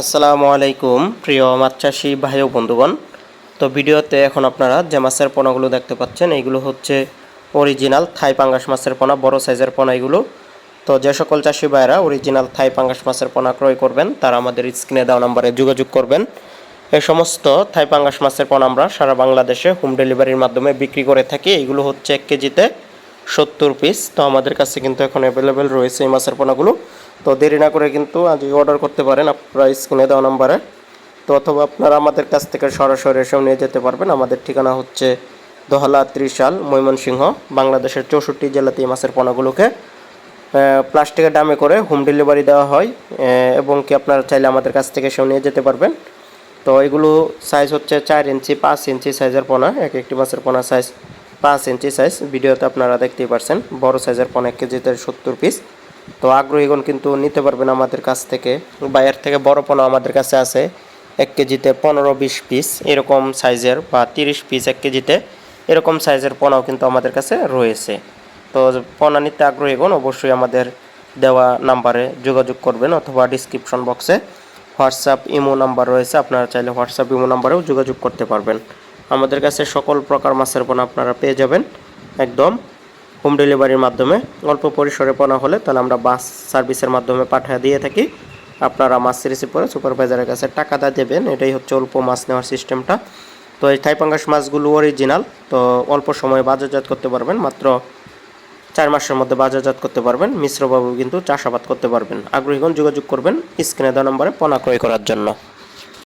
আসসালামু আলাইকুম প্রিয় মাছ চাষি ভাই ও বন্ধুগণ। তো ভিডিওতে এখন আপনারা যে মাছের পোনাগুলো দেখতে পাচ্ছেন এইগুলো হচ্ছে অরিজিনাল থাই পাঙ্গাস মাছের পোনা, বড় সাইজের পোনা এগুলো। তো যে সকল চাষি ভাইরা অরিজিনাল থাই পাঙ্গাস মাছের পোনা ক্রয় করবেন, তারা আমাদের স্ক্রিনে দেওয়া নম্বরে যোগাযোগ করবেন। এই সমস্ত থাই পাঙ্গাস মাছের পোনা আমরা সারা বাংলাদেশে হোম ডেলিভারির মাধ্যমে বিক্রি করে থাকি। এগুলো হচ্ছে এক কেজিতে সত্তর পিস তো আমাদের কাছে কিন্তু এখন অ্যাভেলেবেল রয়েছে এই মাছের পোনাগুলো। তো দেরি না করে কিন্তু আজকে অর্ডার করতে পারেন আপনারা স্ক্রিনে দেওয়া নাম্বারে তো অথবা আপনারা আমাদের কাছ থেকে সরাসরি এসেও নিয়ে যেতে পারবেন। আমাদের ঠিকানা হচ্ছে দোহালা ত্রিশাল, ময়মনসিংহ, বাংলাদেশের চৌষট্টি জেলাতে এই মাছের পোনাগুলোকে। প্লাস্টিকের দামে করে হোম ডেলিভারি দেওয়া হয় এবং কি আপনারা চাইলে আমাদের কাছ থেকে এসেও নিয়ে যেতে পারবেন। তো এগুলো সাইজ হচ্ছে চার ইঞ্চি, পাঁচ ইঞ্চি সাইজের পোনা, এক একটি মাছের পোনা সাইজ পাঁচ ইঞ্চি সাইজ ভিডিওতে আপনারা দেখতেই পারছেন, বড় সাইজের পোনা এক কেজিতে সত্তর পিস তো আগ্রহীগণ কিন্তু নিতে পারবেন আমাদের কাছ থেকে, বা এর থেকে বড় পোনা আমাদের কাছে আছে এক কেজিতে পনেরো বিশ পিস এরকম সাইজের বা তিরিশ পিস এক কেজিতে এরকম সাইজের পোনাও কিন্তু আমাদের কাছে রয়েছে। তো পোনা নিতে আগ্রহীগণ অবশ্যই আমাদের দেওয়া নাম্বারে যোগাযোগ করবেন অথবা ডিসক্রিপশন বক্সে হোয়াটসঅ্যাপ, ইমো নাম্বার রয়েছে, আপনারা চাইলে হোয়াটসঅ্যাপ, ইমো নাম্বারেও যোগাযোগ করতে পারবেন। আমাদের কাছে সকল প্রকার মাছের পোনা আপনারা পেয়ে যাবেন। একদম হোম ডেলিভারির মাধ্যমে। অল্প পরিসরে পোনা হলে তাহলে আমরা বাস সার্ভিসের মাধ্যমে পাঠিয়ে দিয়ে থাকি। আপনারা মাছ রিসিভ করে সুপারভাইজারের কাছে টাকাটা দেবেন। এটাই হচ্ছে অল্প মাছ নেওয়ার সিস্টেমটা। তো এই থাইপাঙ্গাস মাছগুলো অরিজিনাল তো অল্প সময়ে বাজারজাত করতে পারবেন। মাত্র চার মাসের মধ্যে বাজারজাত করতে পারবেন। মিশ্রবাবু কিন্তু চাষাবাদ করতে পারবেন। আগ্রহীগণ যোগাযোগ করবেন। স্ক্রিনে দেওয়া নম্বরে পোনা ক্রয় করার জন্য।